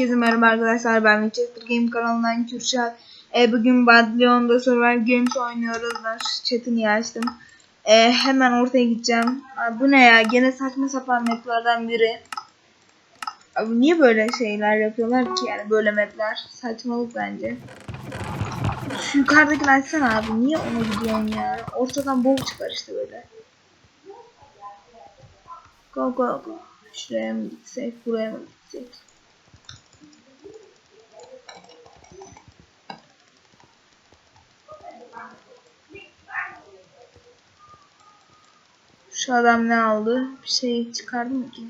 Herkese merhaba arkadaşlar ben Winchester Game kanalından Kürşat. E, bugün Bad Leon'da Survival Games oynuyoruz. Ben şu chatini açtım. E, hemen ortaya gideceğim. Abi, bu ne ya? Gene saçma sapan maplerden biri. Abi niye böyle şeyler yapıyorlar ki yani böyle mapler? Saçmalık bence. Şu yukarıdakini açsana abi. Niye ona gidiyorsun ya? Ortadan bol çıkar işte böyle. Go go go. Şuraya mı gitsek, buraya mı gitsek? Şu adam ne aldı? Bir şey çıkardı mı ki?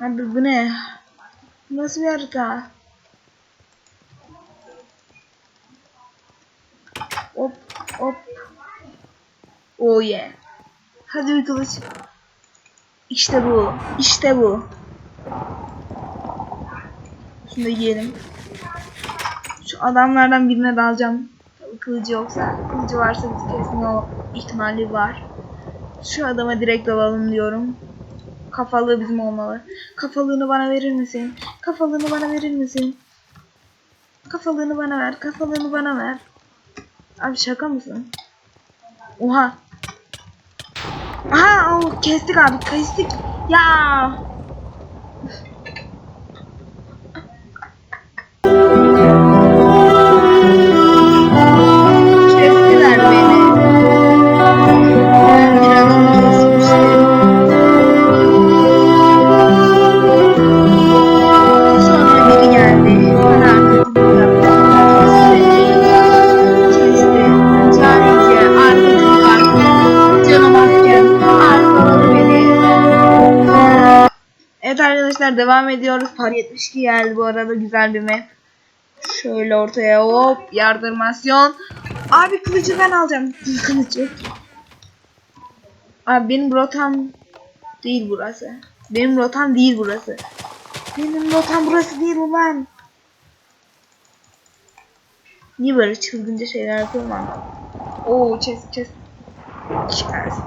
Abi bu ne? Nasıl bir harita? Hop hop. Oh yeah. Hadi bir kılıç. İşte bu. İşte bu. Şunu da. Şu adamlardan birine dalacağım. Tabii kılıcı yoksa. Kılıcı varsa bizi kesme o ihtimali var. Şu adama direkt dalalım diyorum. Kafalığı bizim olmalı. Kafalığını bana verir misin? Kafalığını bana verir misin? Kafalığını bana ver. Kafalığını bana ver. Abi şaka mısın? Oha. Aha oh, kestik abi kestik. Ya. Arkadaşlar devam ediyoruz. Par 72 geldi bu arada güzel bir map. Şöyle ortaya hop yardırmasyon. Abi kılıcı ben alacağım. Kılıcı. Abi benim rotam değil burası. Benim rotam değil burası. Benim rotam burası değil ulan. Niye böyle çılgınca şeyler yapıyorum anlamadım. Oo chest chest. Chest.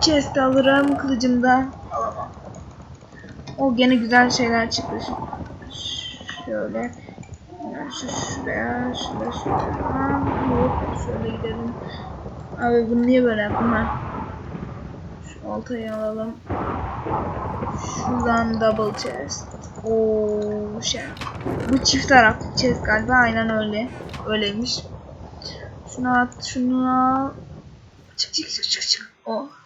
Chest alırım kılıcımda. Alamam. O gene güzel şeyler çıktı. Şöyle. Şu şuraya, şuraya, şuraya. Hop, şöyle gidelim. Abi bunu niye böyle yaptım ha? Şu oltayı alalım. Şuradan double chest. Oo şey. Bu çift taraflı chest galiba. Aynen öyle. Öyleymiş. Şunu at, şunu al. Çık çık çık çık çık. Oh.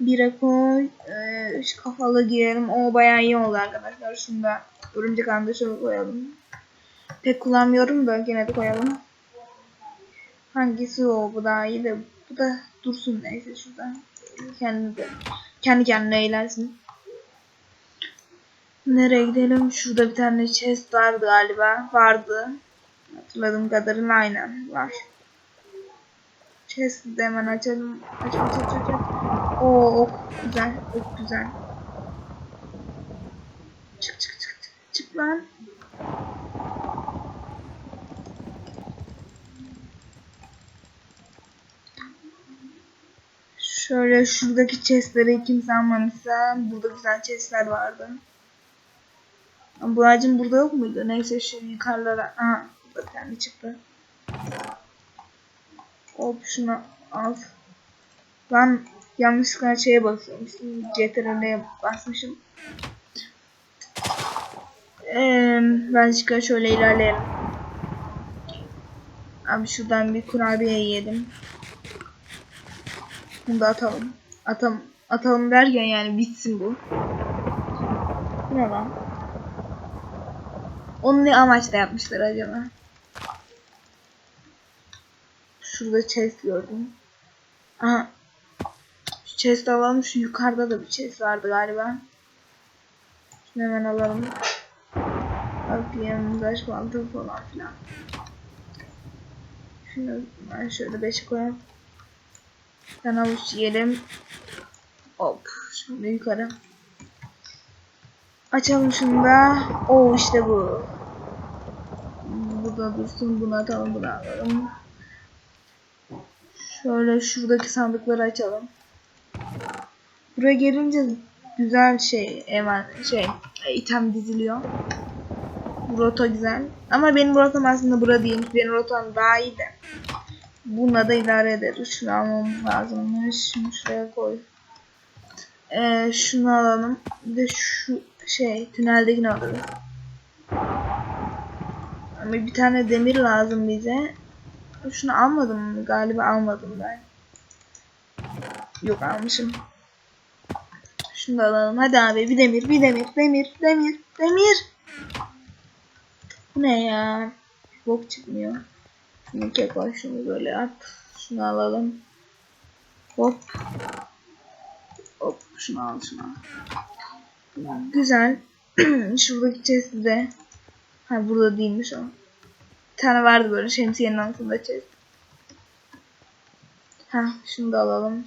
Bire koy. Ee, şu kafalı girelim. O bayağı iyi oldu arkadaşlar. Şunu da örümcek şöyle koyalım. Pek kullanmıyorum da gene de koyalım. Hangisi o? Bu daha iyi de bu da dursun neyse şurada. Kendi kendi kendine eğlensin. Nereye gidelim? Şurada bir tane chest vardı galiba. Vardı. Hatırladığım kadarıyla aynen var. Chest'i de hemen açalım. Aç aç aç aç. Oo ok güzel. Ok güzel. Çık çık çık. Çık, çık lan. Şöyle şuradaki chestleri kimse almamışsa burada güzel chestler vardı. Bu ağacın burada yok muydu? Neyse şu yukarılara. Aha burada tane çıktı. Şunu al. Ben yanlışlıkla şeye basıyormuşum. CTRL'ye basmışım. Ee, çıkar şöyle ilerleyelim. Abi şuradan bir kurabiye yiyelim. Bunu da atalım. Atam atalım derken yani bitsin. Bu ne lan? Onu ne amaçla yapmışlar acaba? Şurada chest gördüm. Aha. Şu chest alalım. Şu yukarıda da bir chest vardı galiba. Şunu hemen alalım. Bakayım. Taş balta falan filan. Şunu ben şöyle 5'e koyayım. Ben avuç yiyelim. Hop. Şöyle yukarı. Açalım şunu da. Oo işte bu. Bu da dursun. Bunu atalım. Bunu alalım. Şöyle şuradaki sandıkları açalım. Buraya gelince güzel şey hemen şey item diziliyor. Rota güzel. Ama benim rotam aslında bura değil. Benim rotam daha iyi de. Bununla da idare ederiz. Şunu almamız lazım. Şunu şuraya koy. Ee, şunu alalım. Bir de şu şey tüneldekini alalım. Ama bir tane demir lazım bize. Şunu almadım mı? Galiba almadım ben. Yok almışım. Şunu da alalım. Hadi abi bir demir, bir demir, demir, demir, demir. Bu ne ya? Bok çıkmıyor. Şunu keko şunu böyle at. Şunu alalım. Hop. Hop şunu al şunu al. Güzel. Şuradaki chest'i de. Ha burada değilmiş o. Tane vardı böyle şemsiyenin altında chest. Ha şunu da alalım.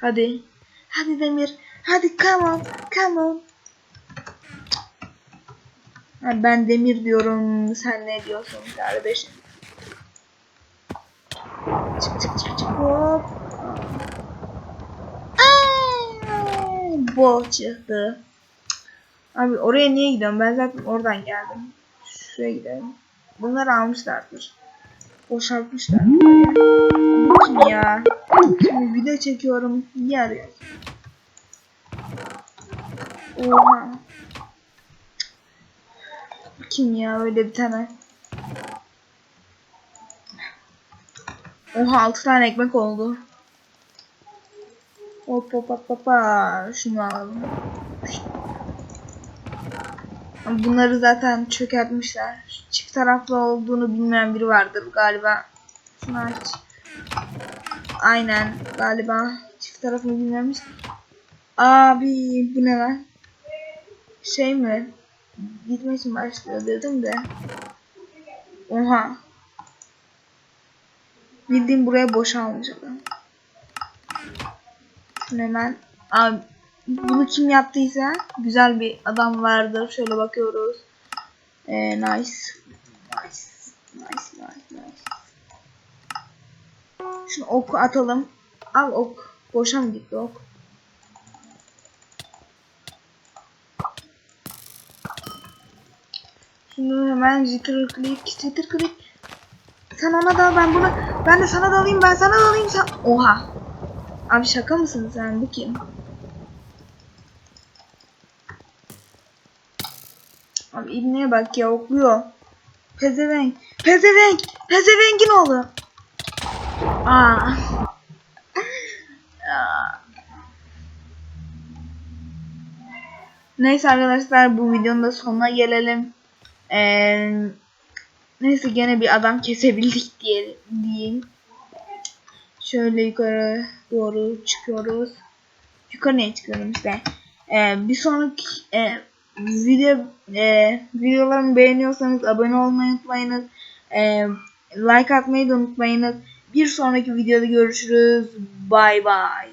Hadi. Hadi Demir. Hadi come on. Come on. Ha, ben Demir diyorum. Sen ne diyorsun kardeşim? Çık çık çık çık. Hop. Ay, Bo çıktı. Abi oraya niye gidiyorum? Ben zaten oradan geldim. Şuraya gidelim. Bunları almışlardır. Boşaltmışlar. Bu ya? Şimdi video çekiyorum. Niye arıyorsun? Oha. Bu kim ya öyle bir tane? Oha 6 tane ekmek oldu. Hop hop hop hop. Şunu alalım. Bunları zaten çökertmişler. Çift taraflı olduğunu bilmeyen biri vardır galiba. Şunu aç. Aynen galiba çift tarafını bilmemiş. Abi bu ne lan? Şey mi? Gitmek için başlıyor dedim de. Oha. Bildiğim buraya boşalmış adam. Şunu hemen. Abi bunu kim yaptıysa güzel bir adam vardır. Şöyle bakıyoruz. Ee, nice. Nice. Nice, nice, nice. Şunu oku atalım. Al ok. Boşa mı gitti ok? Şunu hemen jitter click, jitter click. Sen ona dal ben buna. Ben de sana dalayım ben sana dalayım sen. Oha. Abi şaka mısın sen bu kim? Abi ibneye bak ya okluyor. Pezevenk. Pezevenk. Pezevengin oğlu. Aa. Neyse arkadaşlar bu videonun da sonuna gelelim. Ee, neyse gene bir adam kesebildik diye diyeyim. Şöyle yukarı doğru çıkıyoruz. Yukarıya çıkıyorum işte. Ee, bir sonraki e, video e, videolarımı beğeniyorsanız abone olmayı unutmayınız. E, like atmayı da unutmayınız. Bir sonraki videoda görüşürüz. Bay bay.